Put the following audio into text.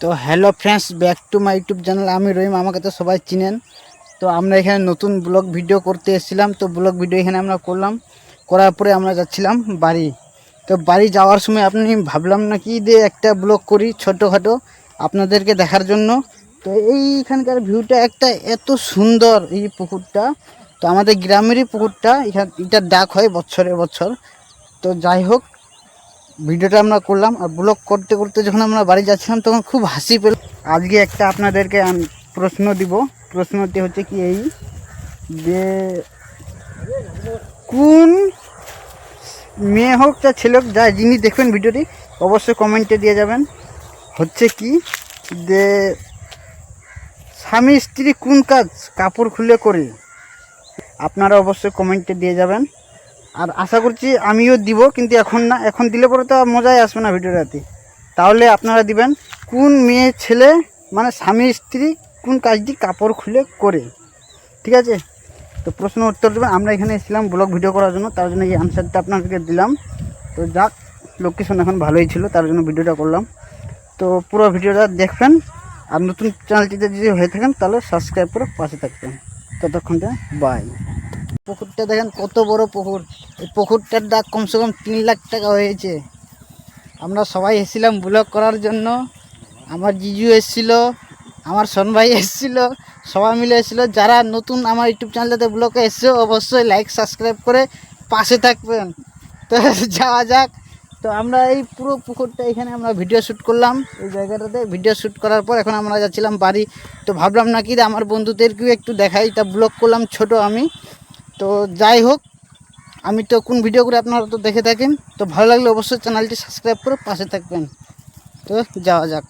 তো hello friends back to my YouTube channel আমি রহিম, আমাকে তো সবাই চিনেন। তো আমরা এখানে নতুন ব্লগ ভিডিও করতে এসেছিলাম। তো ব্লগ ভিডিও এখানে আমরা করলাম। করার পরে আমরা যাচ্ছিলাম বাড়ি। তো বাড়ি যাওয়ার সময় আপনি ভাবলাম নাকি যে একটা ব্লগ করি ছোটোখাটো আপনাদেরকে দেখার জন্য। তো এইখানকার ভিউটা একটা এত সুন্দর এই পুকুরটা। তো আমাদের গ্রামেরই পুকুরটা। এখান এটা ডাক হয় বছরে বছর। তো যাই হোক ভিডিওটা আমরা করলাম আর ব্লগ করতে করতে যখন আমরা বাড়ি যাচ্ছিলাম তখন খুব হাসি পেল। আজকে একটা আপনাদেরকে আম- প্রশ্ন দিব। প্রশ্নটি হচ্ছে কি এই যে, কোন মেয়ে হোক যা ছেলে হোক, যা যিনি দেখবেন ভিডিওটি, অবশ্যই কমেন্টে দিয়ে যাবেন। হচ্ছে কি যে, স্বামী স্ত্রী কোন কাজ কাপড় খুলে করে? আপনারা অবশ্যই কমেন্টে দিয়ে যাবেন। আর আশা করছি আমিও দিব, কিন্তু এখন না, এখন দিলে পরে তো মজাই আসবে না ভিডিওটাতে তাহলে আপনারা দিবেন, কোন মেয়ে ছেলে মানে স্বামী, স্ত্রী, কোন কাজটি কাপড় খুলে করে? ঠিক আছে? তো প্রশ্ন উত্তর দেবেন। আমরা এখানে এসেছিলাম ব্লগ ভিডিও করার জন্য, তার জন্য এই আনসারটা আপনাদেরকে দিলাম। তো যাক লোকেশন এখন ভালোই ছিল, তার জন্য ভিডিওটা করলাম। তো পুরো ভিডিওটা দেখবেন, আর নতুন চ্যানেলটিতে যদি হয়ে থাকেন, তাহলে সাবস্ক্রাইব করে পাশে থাকবেন। ততক্ষণটা বাই পুকুরটা দেখেন কত বড় পুকুর। এই পুকুরটার দাগ কমসে কম তিন লাখ টাকা হয়েছে। আমরা সবাই এসেছিলাম ব্লগ করার জন্য। আমার জিজু এসেছিল, আমার সনভাই এসেছিল, সবাই মিলে এসেছিল। যারা নতুন আমার ইউটিউব চ্যানেলটাতে ব্লগে এসছে, অবশ্যই লাইক সাবস্ক্রাইব করে পাশে থাকবেন। তো যাওয়া যাক। তো আমরা এই পুরো পুকুরটা এখানে আমরা ভিডিও শ্যুট করলাম। এই জায়গাটাতে ভিডিও শ্যুট করার পর এখন আমরা যাচ্ছিলাম বাড়ি। তো ভাবলাম নাকি আমার বন্ধুদেরকেও একটু দেখাই। তা ব্লগ করলাম ছোট আমি। তো যাই হোক, আমি তো কোন ভিডিও করে আপনারা তো দেখে থাকেন, তো ভালো লাগলে অবশ্যই চ্যানেলটি সাবস্ক্রাইব করে পাশে থাকবেন। তো যাওয়া যাক।